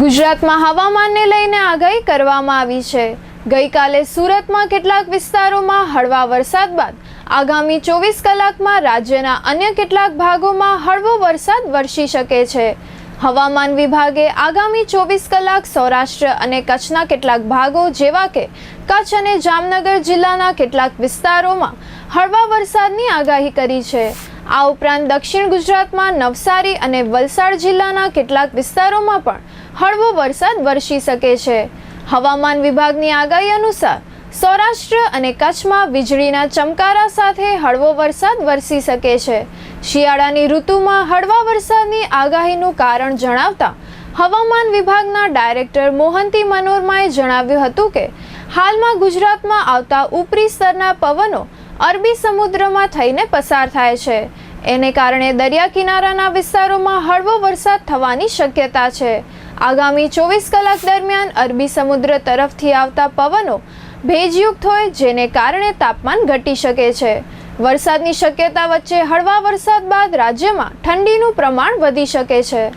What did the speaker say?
ગુજરાતમાં હવામાનને લઈને આગાહી કરવામાં આવી છે. ગઈકાલે સુરતમાં કેટલાક વિસ્તારોમાં હળવા વરસાદ બાદ આગામી ચોવીસ કલાકમાં રાજ્યના અન્ય કેટલાક ભાગોમાં હળવો વરસાદ વરસી શકે છે. હવામાન વિભાગે આગામી ચોવીસ કલાક સૌરાષ્ટ્ર અને કચ્છના કેટલાક ભાગો જેવા કે કચ્છ અને જામનગર જિલ્લાના કેટલાક વિસ્તારોમાં હળવા વરસાદની આગાહી કરી છે. આ ઉપરાંત દક્ષિણ ગુજરાતમાં નવસારી અને વલસાડ જિલ્લાના કેટલાક વિસ્તારોમાં પણ હળવો વરસાદ વરસી શકે છે. હવામાન વિભાગની આગાહી અનુસાર સૌરાષ્ટ્ર અને કચ્છમાં વીજળીના ચમકારા સાથે હળવો વરસાદ વરસી શકે છે. શિયાળાની ઋતુમાં હળવા વરસાદની આગાહીનું કારણ જણાવતા હવામાન વિભાગના ડાયરેક્ટર મોહંતી મનોરમાએ જણાવ્યું હતું કે, હાલમાં ગુજરાતમાં આવતા ઉપરી સ્તરના પવનો અરબી સમુદ્રમાં થઈને પસાર થાય છે. એને કારણે દરિયા કિનારાના વિસ્તારોમાં હળવો વરસાદ થવાની શક્યતા છે. આગામી ચોવીસ કલાક દરમિયાન અરબી સમુદ્ર તરફથી આવતા પવનો ભેજયુક્ત હોય, જેને કારણે તાપમાન ઘટી શકે છે. વરસાદની શક્યતા વચ્ચે હળવા વરસાદ બાદ રાજ્યમાં ઠંડીનું પ્રમાણ વધી શકે છે.